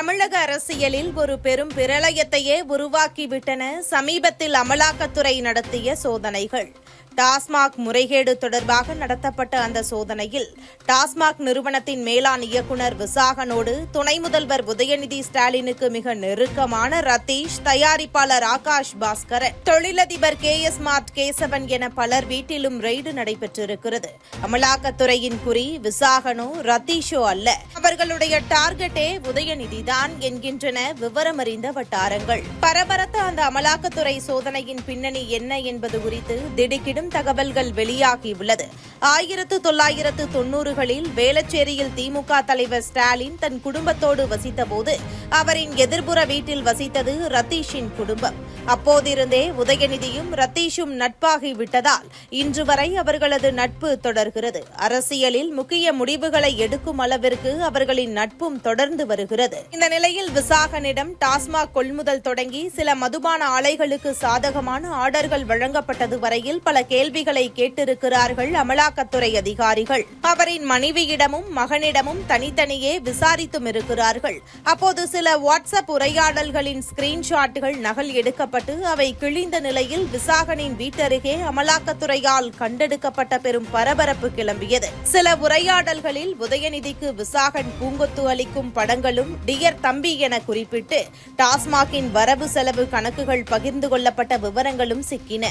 தமிழக அரசியலில் ஒரு பெரும் பிரளயத்தையே உருவாக்கிவிட்டன சமீபத்தில் அமலாக்கத்துறை நடத்திய சோதனைகள். டாஸ்மாக் முறைகேடு தொடர்பாக நடத்தப்பட்ட அந்த சோதனையில் டாஸ்மாக் நிறுவனத்தின் மேலாண் இயக்குநர் விசாகனோடு துணை முதல்வர் உதயநிதி ஸ்டாலினுக்கு மிக நெருக்கமான ரத்தீஷ் தயாரிப்பாளர் ஆகாஷ் பாஸ்கரன் தொழிலதிபர் கே எஸ் மார்ட் கேசவன் என பலர் வீட்டிலும் ரெய்டு நடைபெற்றிருக்கிறது. அமலாக்கத்துறையின் குறி விசாகனோ ரத்தீஷோ அல்ல. அவர்களுடைய டார்கெட்டே உதயநிதிதான் என்கின்றன விவரமறிந்த வட்டாரங்கள். பரபரத்த அந்த அமலாக்கத்துறை சோதனையின் பின்னணி என்ன என்பது குறித்து திடுக்கிடும் தகவல்கள் வெளியாகியுள்ளது. ஆயிரத்து தொள்ளாயிரத்து தொன்னூறுகளில் வேளச்சேரியில் திமுக தலைவர் ஸ்டாலின் தன் குடும்பத்தோடு வசித்தபோது அவரின் எதிர்ப்புற வீட்டில் வசித்தது ரத்தீஷின் குடும்பம். அப்போதிருந்தே உதயநிதியும் ரத்தீஷும் நட்பாகி விட்டதால் இன்று வரை அவர்களது நட்பு தொடர்கிறது. அரசியலில் முக்கிய முடிவுகளை எடுக்கும் அளவிற்கு அவர்களின் நட்பும் தொடர்ந்து வருகிறது. இந்த நிலையில் விசாகனிடம் டாஸ்மாக் கொள்முதல் தொடங்கி சில மதுபான ஆலைகளுக்கு சாதகமான ஆர்டர்கள் வழங்கப்பட்டது வரையில் பல கேள்விகளை கேட்டிருக்கிறார்கள் அமலாக்கத்துறை அதிகாரிகள். அவரின் மனைவியிடமும் மகனிடமும் தனித்தனியே விசாரித்தும் இருக்கிறார்கள். அப்போது சில வாட்ஸ்அப் உரையாடல்களின் ஸ்கிரீன்ஷாட்டுகள் நகல் எடுக்கப்பட்டு அவை கிழிந்த நிலையில் விசாகனின் வீட்டருகே அமலாக்கத்துறையால் கண்டெடுக்கப்பட்ட பெரும் பரபரப்பு கிளம்பியது. சில உரையாடல்களில் உதயநிதிக்கு விசாகன் பூங்கொத்து அளிக்கும் படங்களும் டியர் தம்பி என குறிப்பிட்டு டாஸ்மாகின் வரவு செலவு கணக்குகள் பகிர்ந்து கொள்ளப்பட்ட விவரங்களும் சிக்கின.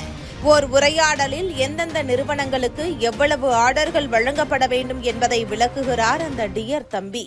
ஓர் உரையாடல் உரையாடலில் எந்தெந்த நிறுவனங்களுக்கு எவ்வளவு ஆர்டர்கள் வழங்கப்பட வேண்டும் என்பதை விளக்குகிறார் அந்த டியர் தம்பி.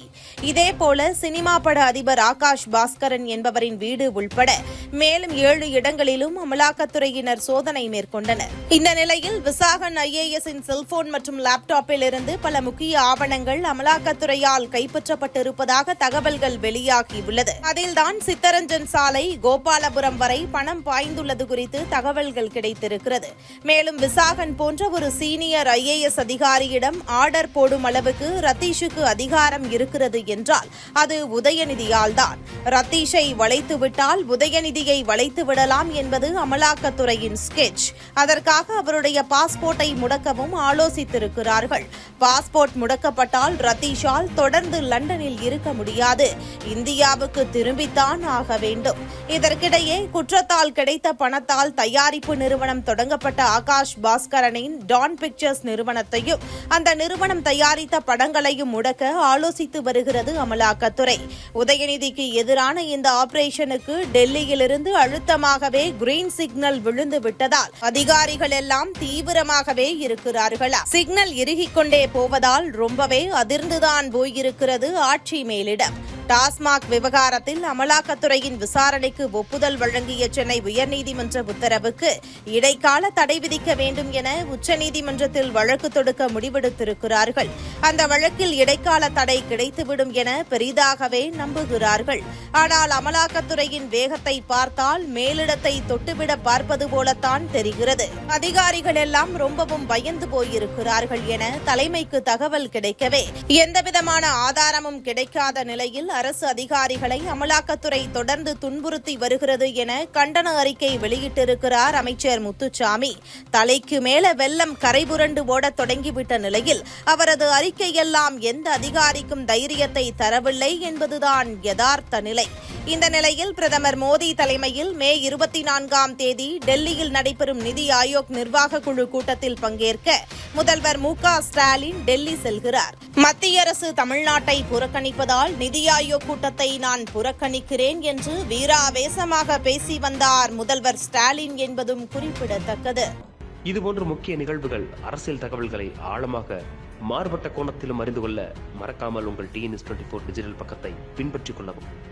இதேபோல சினிமா பட அதிபர் ஆகாஷ் பாஸ்கரன் என்பவரின் வீடு உள்பட மேலும் ஏழு இடங்களிலும் அமலாக்கத்துறையினர் சோதனை மேற்கொண்டனர். இந்த நிலையில் விசாகன் ஐஏஎஸ்இன் செல்போன் மற்றும் லேப்டாப்பில் இருந்து பல முக்கிய ஆவணங்கள் அமலாக்கத்துறையால் கைப்பற்றப்பட்டிருப்பதாக தகவல்கள் வெளியாகியுள்ளது. அதில்தான் சித்தரஞ்சன் சாலை கோபாலபுரம் வரை பணம் பாய்ந்துள்ளது குறித்து தகவல்கள் கிடைத்திருக்கிறது. மேலும் விசாகன் போன்ற ஒரு சீனியர் ஐஏஎஸ் அதிகாரியிடம் ஆர்டர் போடும் அளவுக்கு ரத்தீஷுக்கு அதிகாரம் இருக்கிறது என்றால் அது உதயநிதியால் தான் ரத்தீஷை வளைத்துவிட்டால் உதயநிதியை வளைத்து விடலாம் என்பது அமலாக்கத்துறையின் ஸ்கெட்ச் அதற்காக அவருடைய பாஸ்போர்ட்டை முடக்கவும் ஆலோசித்திருக்கிறார்கள். பாஸ்போர்ட் முடக்கப்பட்டால் ரத்தீஷால் தொடர்ந்து லண்டனில் இருக்க முடியாது. இந்தியாவுக்கு திரும்பித்தான் ஆக வேண்டும். இதற்கிடையே குற்றத்தால் கிடைத்த பணத்தால் தயாரிப்பு நிறுவனம் தொடங்கப்பட்ட ஆகாஷ் பாஸ்கரனின் டான் பிக்சர்ஸ் நிறுவனத்தையும் அந்த நிறுவனம் தயாரித்த படங்களையும் முடக்க ஆலோசித்து வருகிறது அமலாக்கத்துறை. உதயநிதிக்கு எதிரான இந்த ஆபரேஷனுக்கு டெல்லியிலிருந்து அழுத்தமாகவே கிரீன் சிக்னல் விழுந்து விட்டதால் அதிகாரிகள் எல்லாம் தீவிரமாகவே இருக்கிறார்களா? சிக்னல் இறுகிக் கொண்டே போவதால் ரொம்பவே அதிர்ந்துதான் போயிருக்கிறது ஆட்சி மேலிடம். டாஸ்மாக் விவகாரத்தில் அமலாக்கத்துறையின் விசாரணைக்கு ஒப்புதல் வழங்கிய சென்னை உயர்நீதிமன்ற உத்தரவுக்கு இடைக்கால தடை விதிக்க வேண்டும் என உச்சநீதிமன்றத்தில் வழக்கு தொடுக்க முடிவெடுத்திருக்கிறார்கள். அந்த வழக்கில் இடைக்கால தடை கிடைத்துவிடும் என பெரிதாகவே நம்புகிறார்கள். ஆனால் அமலாக்கத்துறையின் வேகத்தை பார்த்தால் மேலிடத்தை தொட்டுவிட பார்ப்பது போலத்தான் தெரிகிறது. அதிகாரிகள் எல்லாம் ரொம்பவும் பயந்து போயிருக்கிறார்கள் என தலைமைக்கு தகவல் கிடைக்கவே எந்தவிதமான ஆதாரமும் கிடைக்காத நிலையில் அரசு அதிகாரிகளை அமலாக்கத்துறை தொடர்ந்து துன்புறுத்தி வருகிறது என கண்டன அறிக்கை வெளியிட்டிருக்கிறார் அமைச்சர் முத்துச்சாமி. தலைக்கு மேல வெள்ளம் கரைபுரண்டு ஓடத் தொடங்கிவிட்ட நிலையில் அவரது அறிக்கையெல்லாம் எந்த அதிகாரிக்கும் தைரியத்தை தரவில்லை என்பதுதான் யதார்த்த நிலை. இந்த நிலையில் பிரதமர் மோடி தலைமையில் மே இருபத்தி நான்காம் தேதி டெல்லியில் நடைபெறும் நிதி ஆயோக் நிர்வாக குழு கூட்டத்தில் பங்கேற்க முதல்வர் மு க ஸ்டாலின் டெல்லி செல்கிறார். மத்திய அரசு தமிழ்நாட்டை புறக்கணிப்பதால் நிதி ஆயோக் கூட்டத்தை நான் புறக்கணிக்கிறேன் என்று வீராவேசமாக பேசி வந்தார் முதல்வர் ஸ்டாலின் என்பதும் குறிப்பிடத்தக்கது. இதுபோன்ற முக்கிய நிகழ்வுகள் அரசியல் தகவல்களை ஆழமாக மாறுபட்ட கோணத்திலும் அறிந்து கொள்ள மறக்காமல் உங்கள் டிஎன்எஸ் டுவெண்ட்டி ஃபோர் டிஜிட்டல் பக்கத்தை பின்பற்றிக் கொள்ளவும்.